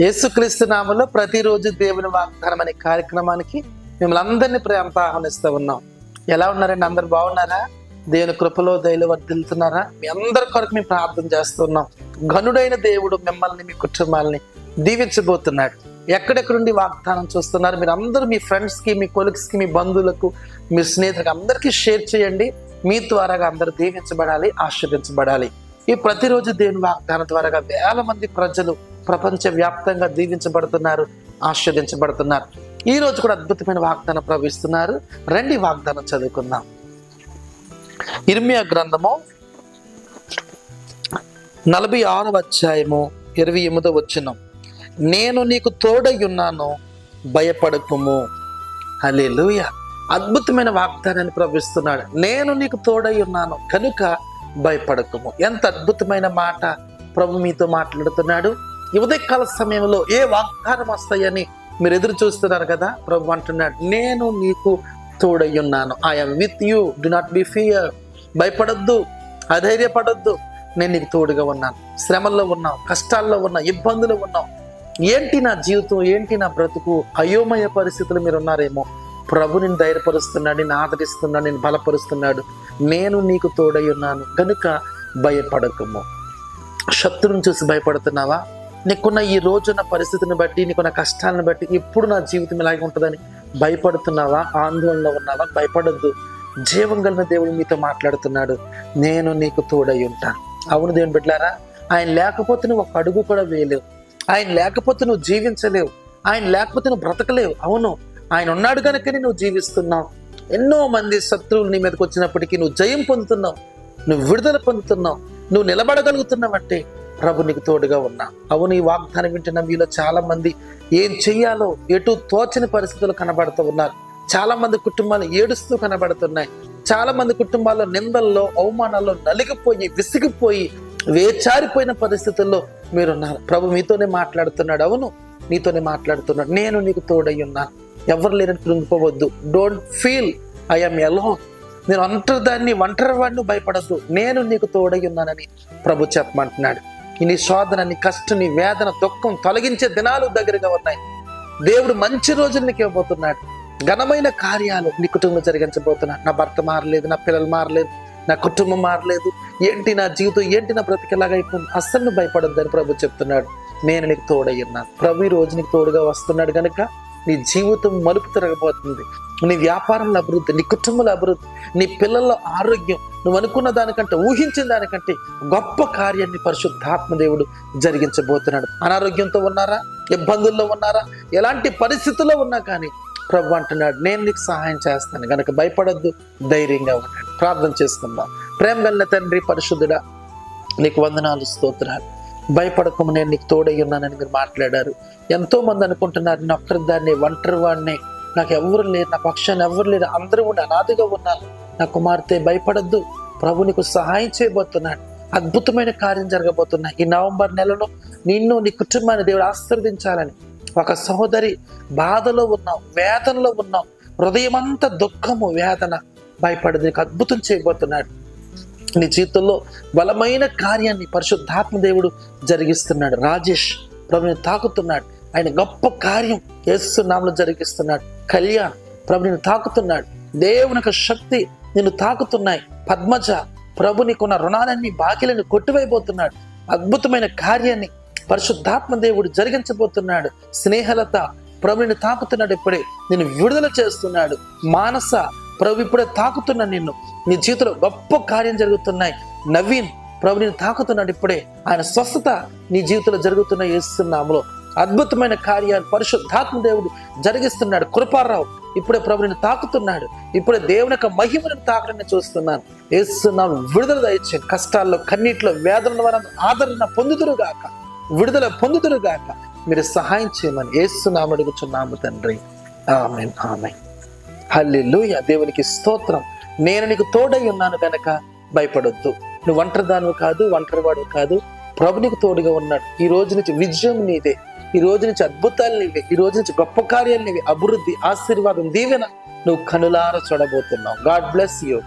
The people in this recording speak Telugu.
యేసుక్రీస్తు నామంలో ప్రతిరోజు దేవుని వాగ్దానం అనే కార్యక్రమానికి మిమ్మల్ని అందరినీ ప్రేమతో ఆహ్వానిస్తూ ఉన్నాం. ఎలా ఉన్నారండి? అందరు బాగున్నారా? దేవుని కృపలో దయలు వర్దిల్తున్నారా మీ అందరి కొరకు మేము ప్రార్థన చేస్తున్నాం ఘనుడైన దేవుడు మిమ్మల్ని మీ కుటుంబాలని దీవించబోతున్నాడు. ఎక్కడెక్కడుండి వాగ్దానం చూస్తున్నారు? మీరు అందరూ మీ ఫ్రెండ్స్కి మీ కొలిక్స్కి మీ బంధువులకు మీ స్నేహితులకు అందరికీ షేర్ చేయండి. మీ ద్వారాగా అందరూ దీవించబడాలి ఆశీర్వించబడాలి ఈ ప్రతిరోజు దేవుని వాగ్దానం ద్వారాగా వేల మంది ప్రజలు ప్రపంచవ్యాప్తంగా దీవించబడుతున్నారు ఆస్వాదించబడుతున్నారు ఈ రోజు కూడా అద్భుతమైన వాగ్దానం ప్రవహిస్తున్నారు. రండి వాగ్దానం చదువుకుందాం. ఇర్మియా గ్రంథము నలభై ఆరవ అధ్యాయము ఇరవై ఎనిమిదో వచ్చిన నేను నీకు తోడై ఉన్నాను భయపడకుము. హల్లెలూయ. అద్భుతమైన వాగ్దానాన్ని ప్రవహిస్తున్నాడు. నేను నీకు తోడై ఉన్నాను కనుక భయపడకుము. ఎంత అద్భుతమైన మాట ప్రభు మీతో మాట్లాడుతున్నాడు. ఈ ఉదయకాల సమయంలో ఏ వాగ్దానం వస్తాయని మీరు ఎదురు చూస్తున్నారు కదా? ప్రభు అంటున్నాడు నేను నీకు తోడై ఉన్నాను. I'm with you do not be fear భయపడొద్దు అధైర్యపడద్దు. నేను నీకు తోడుగా ఉన్నాను. శ్రమల్లో ఉన్నావు కష్టాల్లో ఉన్నావు ఇబ్బందులు ఉన్నావు. ఏంటి నా జీవితం? ఏంటి నా బ్రతుకు? అయోమయ పరిస్థితులు మీరు ఉన్నారేమో. ప్రభు నేను ధైర్యపరుస్తున్నాడు నేను ఆదరిస్తున్నాడు నేను బలపరుస్తున్నాడు. నేను నీకు తోడై ఉన్నాను. కనుక భయపడకము. శత్రువుని చూసి భయపడుతున్నావా? నీకున్న ఈ రోజున్న పరిస్థితిని బట్టి నీకున్న కష్టాలను బట్టి ఇప్పుడు నా జీవితం ఇలాగే ఉంటుందని భయపడుతున్నావా? ఆందోళనలో ఉన్నావా? భయపడద్దు. జీవం కలిగిన దేవుడు మీతో మాట్లాడుతున్నాడు. నేను నీకు తోడై ఉంటాను అవును దేవుని బిడ్డారా ఆయన లేకపోతే నువ్వు ఒక అడుగు కూడా వేయలేవు. ఆయన లేకపోతే నువ్వు జీవించలేవు. ఆయన లేకపోతే నువ్వు బ్రతకలేవు. అవును ఆయన ఉన్నాడు కనుకనే నువ్వు జీవిస్తున్నావు. ఎన్నో మంది శత్రువులు నీ మీదకి వచ్చినప్పటికీ నువ్వు జయం పొందుతున్నావు. నువ్వు విడుదల పొందుతున్నావు. నువ్వు నిలబడగలుగుతున్నావంటే ప్రభు నీకు తోడుగా ఉన్నా. అవును ఈ వాగ్దానం వింటున్న మీలో చాలా మంది ఏం చెయ్యాలో ఎటు తోచని పరిస్థితులు కనబడుతూ ఉన్నారు. చాలా మంది కుటుంబాలు ఏడుస్తూ కనబడుతున్నాయి. చాలా మంది కుటుంబాల్లో నిందల్లో అవమానాల్లో నలిగిపోయి విసిగిపోయి వేచారిపోయిన పరిస్థితుల్లో మీరున్నారు. ప్రభు మీతోనే మాట్లాడుతున్నాడు. అవును నీతోనే మాట్లాడుతున్నాడు. నేను నీకు తోడై ఉన్నాను ఎవరు లేనట్టు కృంగిపోవద్దు. డోంట్ ఫీల్ ఐఎమ్ ఎలో నేను ఒంటరి దాన్ని ఒంటరి వాడిని భయపడద్దు. నేను నీకు తోడై ఉన్నానని ప్రభు చెప్పమంటున్నాడు. నీ శోధన నీ కష్టం నీ వేదన దుఃఖం తొలగించే దినాలు దగ్గరగా ఉన్నాయి. దేవుడు మంచి రోజులు నీకు ఇవ్వబోతున్నాడు. ఘనమైన కార్యాలు నీ కుటుంబంలో జరిగించబోతున్నాడు నా భర్త మారలేదు నా పిల్లలు మారలేదు నా కుటుంబం మారలేదు. ఏంటి నా జీవితం? ఏంటి నా బ్రతికేలాగా అయిపోయింది? అస్సలు నువ్వు భయపడొద్దని ప్రభు చెప్తున్నాడు. నేను నీకు తోడై ప్రభు ఈ రోజు నీకు తోడుగా వస్తున్నాడు కనుక నీ జీవితం మలుపు తిరగబోతుంది. నీ వ్యాపారంలో అభివృద్ధి నీ కుటుంబంలో అభివృద్ధి నీ పిల్లల ఆరోగ్యం నువ్వు అనుకున్న దానికంటే ఊహించిన దానికంటే గొప్ప కార్యాన్ని పరిశుద్ధాత్మ దేవుడు జరిగించబోతున్నాడు. అనారోగ్యంతో ఉన్నారా? ఇబ్బందుల్లో ఉన్నారా? ఎలాంటి పరిస్థితుల్లో ఉన్నా కానీ ప్రభు అంటున్నాడు నేను నీకు సహాయం చేస్తాను. కనుక భయపడొద్దు ధైర్యంగా ఉన్నాడు ప్రార్థన చేసుకుందాం. ప్రేమ గల్ల తండ్రి పరిశుద్ధుడా నీకు వందనాలు స్తోత్రాలు. భయపడకము నేను నీకు తోడై ఉన్నానని మీరు మాట్లాడారు. ఎంతో మంది అనుకుంటున్నారు నేను ఒక్కరి దాన్ని ఒంటరి వాడిని నాకు ఎవరు లేరు నా పక్షాన్ని ఎవరు లేరు. అందరూ ఉండి అనాథగా ఉన్నాను నా కుమార్తె భయపడద్దు. ప్రభు నీకు సహాయం చేయబోతున్నాడు. అద్భుతమైన కార్యం జరగబోతున్నాయి. ఈ నవంబర్ నెలలో నిన్ను నీ కుటుంబాన్ని దేవుడు ఆశీర్వదించాలని ఒక సహోదరి బాధలో ఉన్నావు వేదనలో ఉన్నావు. హృదయమంతా దుఃఖము వేదన భయపడదు నీకు అద్భుతం చేయబోతున్నాడు. నీ జీవితంలో బలమైన కార్యాన్ని పరిశుద్ధాత్మ దేవుడు జరిగిస్తున్నాడు. రాజేష్ ప్రభుని తాకుతున్నాడు. ఆయన గొప్ప కార్యం యేసు నామలో జరిగిస్తున్నాడు. కళ్యాణ్ ప్రభుని తాకుతున్నాడు. దేవుని యొక్క శక్తి నిన్ను తాకుతున్నాయి. పద్మజ ప్రభు నీకున్న రుణాలన్నీ బాకీలను కొట్టివైపోతున్నాడు అద్భుతమైన కార్యాన్ని పరిశుద్ధాత్మ దేవుడు జరిగించబోతున్నాడు. స్నేహలత ప్రభుని తాకుతున్నాడు ఇప్పుడే. నిన్ను విడుదల చేస్తున్నాడు. మానస ప్రభు ఇప్పుడే తాకుతున్న నిన్ను. నీ జీవితంలో గొప్ప కార్యం జరుగుతున్నాయి. నవీన్ ప్రభు నేను తాకుతున్నాడు ఇప్పుడే. ఆయన స్వస్థత నీ జీవితంలో జరుగుతున్న ఏస్తున్నాములో అద్భుతమైన కార్యాన్ని పరిశుద్ధాత్మ దేవుడు జరిగిస్తున్నాడు. కృపారావు ఇప్పుడే ప్రభుని తాకుతున్నాడు. ఇప్పుడే దేవుని యొక్క మహిమను తాకడాన్ని చూస్తున్నాను. ఏస్తున్నాము విడుదల దయచేయండి కష్టాల్లో కన్నీటిలో వేదన ద్వారా ఆదరణ పొందుతురుగాక విడుదల పొందుతురుగాక మీరు సహాయం చేయమని ఏస్తున్నాము అడుగుచున్నాము తండ్రి. ఆమె ఆమె హల్లి లూయ దేవునికి స్తోత్రం. నేను నీకు తోడై ఉన్నాను కనుక భయపడొద్దు. నువ్వు ఒంటరిదాను కాదు ఒంటరివాడు కాదు. ప్రభు నీకు తోడుగా ఉన్నాడు. ఈ రోజు నుంచి విజయం నీదే. ఈ రోజు నుంచి అద్భుతాలు నీవే ఈ రోజు నుంచి గొప్ప కార్యాలు నీవే అభివృద్ధి ఆశీర్వాదం దీవెన నువ్వు కనులార చూడబోతున్నావు. God bless you